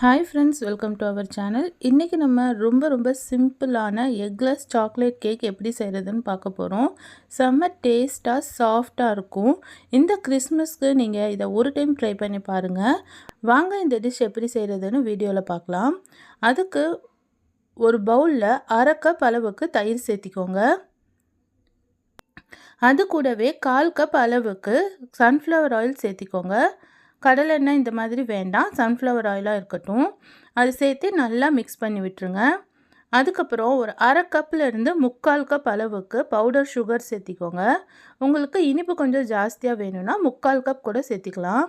Hi friends welcome to our channel இன்றைக்கி நம்ம ரொம்ப ரொம்ப சிம்பிளான எக்லெஸ் சாக்லேட் கேக் எப்படி செய்கிறதுன்னு பார்க்க போகிறோம் செம்ம டேஸ்ட்டாக சாஃப்டாக இருக்கும். இந்த கிறிஸ்மஸ்க்கு நீங்கள் இதை ஒரு டைம் ட்ரை பண்ணி பாருங்கள் வாங்க இந்த டிஷ் எப்படி செய்கிறதுன்னு வீடியோவில் பார்க்கலாம். அதுக்கு ஒரு பவுலில் அரை கப் அளவுக்கு தயிர் சேர்த்திக்கோங்க. அது கூடவே கால் கப் அளவுக்கு சன்ஃப்ளவர் ஆயில் சேர்த்திக்கோங்க. கடலெண்ணெய் இந்த மாதிரி வேண்டாம். சன்ஃப்ளவர் ஆயிலாக இருக்கட்டும். அது சேர்த்து நல்லா மிக்ஸ் பண்ணி விட்டுருங்க. அதுக்கப்புறம் ஒரு அரை கப்லேருந்து முக்கால் கப் அளவுக்கு பவுடர் சுகர் சேர்த்திக்கோங்க. உங்களுக்கு இனிப்பு கொஞ்சம் ஜாஸ்தியாக வேணும்னா முக்கால் கப் கூட சேர்த்திக்கலாம்.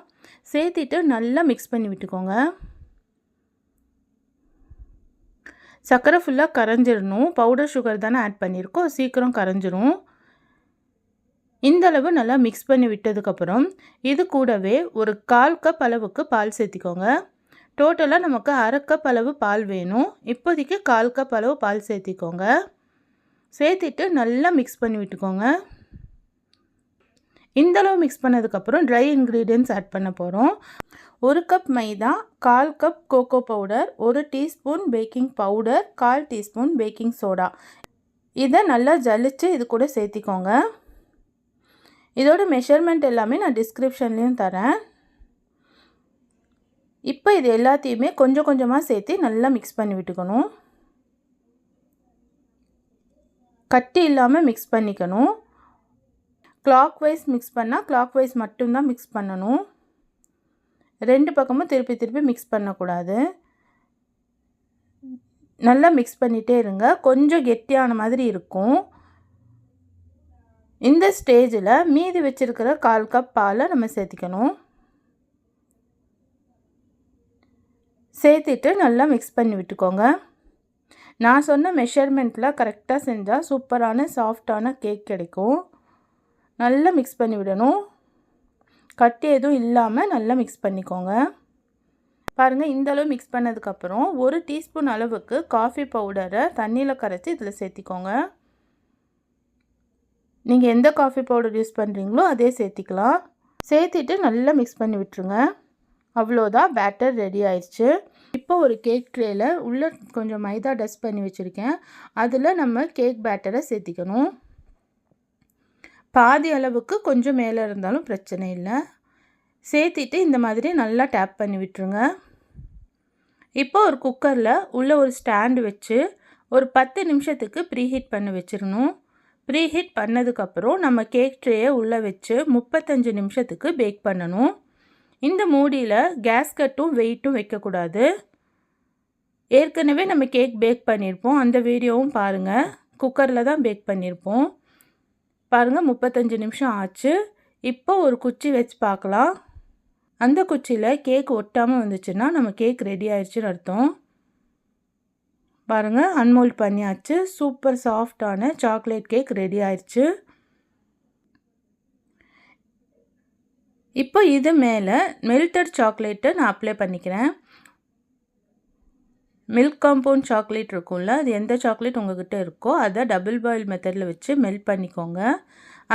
சேர்த்திட்டு நல்லா மிக்ஸ் பண்ணி விட்டுக்கோங்க. சர்க்கரை ஃபுல்லாக கரைஞ்சிடணும் பவுடர் சுகர் தானே ஆட் பண்ணியிருக்கோம். சீக்கிரம் கரைஞ்சிரும். இந்தளவு நல்லா மிக்ஸ் பண்ணி விட்டதுக்கப்புறம் இது கூடவே ஒரு கால் கப் அளவுக்கு பால் சேர்த்திக்கோங்க. டோட்டலாக நமக்கு அரை கப் அளவு பால் வேணும். இப்போதைக்கு கால் கப் அளவு பால் சேர்த்திக்கோங்க. சேர்த்திட்டு நல்லா மிக்ஸ் பண்ணி விட்டுக்கோங்க. இந்தளவு மிக்ஸ் பண்ணதுக்கப்புறம் ட்ரை இன்க்ரீடியன்ட்ஸ் ஆட் பண்ண போகிறோம் ஒரு கப் மைதா கால் கப் கோகோ பவுடர் ஒரு டீஸ்பூன் பேக்கிங் பவுடர் கால் டீஸ்பூன் பேக்கிங் சோடா இதை நல்லா ஜலிச்சு இது கூட சேர்த்திக்கோங்க. இதோட மெஷர்மெண்ட் எல்லாமே நான் டிஸ்கிரிப்ஷன்லேயும் தரேன். இப்போ இது எல்லாத்தையுமே கொஞ்சம் கொஞ்சமாக சேர்த்து நல்லா மிக்ஸ் பண்ணி விட்டுக்கணும். கட்டி இல்லாமல் மிக்ஸ் பண்ணிக்கணும். கிளாக் வைஸ் மிக்ஸ் பண்ணால் கிளாக் வைஸ் மட்டும்தான் மிக்ஸ் பண்ணணும். ரெண்டு பக்கமும் திருப்பி திருப்பி மிக்ஸ் பண்ணக்கூடாது. நல்லா மிக்ஸ் பண்ணிகிட்டே இருங்க. கொஞ்சம் கெட்டியான மாதிரி இருக்கும். இந்த ஸ்டேஜில் மீதி வச்சுருக்கிற கால் கப் பாலை நம்ம சேர்த்திக்கணும். சேர்த்துட்டு நல்லா மிக்ஸ் பண்ணி விட்டுக்கோங்க. நான் சொன்ன மெஷர்மெண்ட்டில் கரெக்டாக செஞ்சால் சூப்பரான சாஃப்டான கேக் கிடைக்கும். நல்லா மிக்ஸ் பண்ணி விடணும். கட்டி எதுவும் இல்லாமல் நல்லா மிக்ஸ் பண்ணிக்கோங்க. பாருங்கள் இந்தளவு மிக்ஸ் பண்ணதுக்கப்புறம் ஒரு டீஸ்பூன் அளவுக்கு காஃபி பவுடரை தண்ணியில் கரைச்சி இதில் சேர்த்திக்கோங்க. நீங்கள் எந்த காஃபி பவுடர் யூஸ் பண்ணுறீங்களோ அதே சேர்த்திக்கலாம். சேர்த்திட்டு நல்லா மிக்ஸ் பண்ணி விட்டுருங்க. அவ்வளோதான் பேட்டர் ரெடி ஆயிடுச்சு. இப்போ ஒரு கேக் ட்ரேயில் உள்ளே கொஞ்சம் மைதா டஸ்ட் பண்ணி வச்சுருக்கேன். அதில் நம்ம கேக் பேட்டரை சேர்த்திக்கணும். பாதி அளவுக்கு கொஞ்சம் மேலே இருந்தாலும் பிரச்சனை இல்லை. சேர்த்திட்டு இந்த மாதிரி நல்லா டேப் பண்ணி விட்டுருங்க. இப்போ ஒரு குக்கரில் உள்ளே ஒரு ஸ்டாண்டு வச்சு ஒரு பத்து நிமிஷத்துக்கு ப்ரீஹீட் பண்ணி வச்சிடணும் ப்ரீஹீட் பண்ணதுக்கப்புறம் நம்ம கேக் ட்ரேயை உள்ளே வச்சு முப்பத்தஞ்சு நிமிஷத்துக்கு பேக் பண்ணணும். இந்த மூடியில் கேஸ்கட்டும் வெயிட்டும் வைக்கக்கூடாது ஏற்கனவே நம்ம கேக் பேக் பண்ணியிருப்போம். அந்த வீடியோவும் பாருங்கள் குக்கரில் தான் பேக் பண்ணியிருப்போம். பாருங்கள் முப்பத்தஞ்சு நிமிஷம் ஆச்சு. இப்போ ஒரு குச்சி வச்சு பார்க்கலாம். அந்த குச்சியில் கேக் ஒட்டாமல் வந்துச்சுன்னா நம்ம கேக் ரெடி ஆயிடுச்சுன்னு அர்த்தம். பாருங்கள் அன்மோல்ட் பண்ணியாச்சு. சூப்பர் சாஃப்டான சாக்லேட் கேக் ரெடி ஆயிடுச்சு இப்போ இது மேலே மெல்டட் சாக்லேட்டை நான் அப்ளை பண்ணிக்கிறேன். மில்க் காம்பவுண்ட் சாக்லேட் இருக்கும்ல அது எந்த சாக்லேட் உங்கள்கிட்ட இருக்கோ அதை டபுள் பாயில் மெத்தடில் வச்சு மெல்ட் பண்ணிக்கோங்க.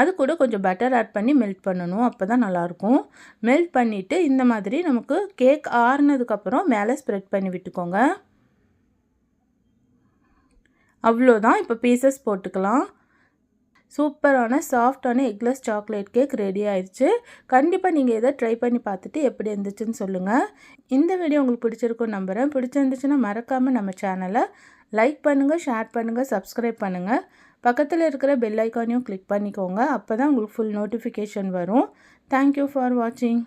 அது கூட கொஞ்சம் பட்டர் ஆட் பண்ணி மெல்ட் பண்ணணும் அப்போ தான் நல்லாயிருக்கும். மெல்ட் பண்ணிவிட்டு இந்த மாதிரி நமக்கு கேக் ஆறுனதுக்கப்புறம் மேலே ஸ்ப்ரெட் பண்ணி விட்டுக்கோங்க. அவ்வளோதான். இப்போ பீசஸ் போட்டுக்கலாம். சூப்பரான சாஃப்டான எக்லெஸ் சாக்லேட் கேக் ரெடி ஆயிடுச்சு கண்டிப்பாக நீங்கள் இதை ட்ரை பண்ணி பார்த்துட்டு எப்படி இருந்துச்சுன்னு சொல்லுங்கள் இந்த வீடியோ உங்களுக்கு பிடிச்சிருக்கும் நம்புகிறேன் பிடிச்சிருந்துச்சுன்னா மறக்காமல் நம்ம சேனலை லைக் பண்ணுங்கள் ஷேர் பண்ணுங்கள் சப்ஸ்கிரைப் பண்ணுங்கள் பக்கத்தில் இருக்கிற பெல் ஐக்கானையும் கிளிக் பண்ணிக்கோங்க. அப்போ தான் உங்களுக்கு ஃபுல் நோட்டிஃபிகேஷன் வரும். தேங்க்யூ ஃபார் வாட்சிங்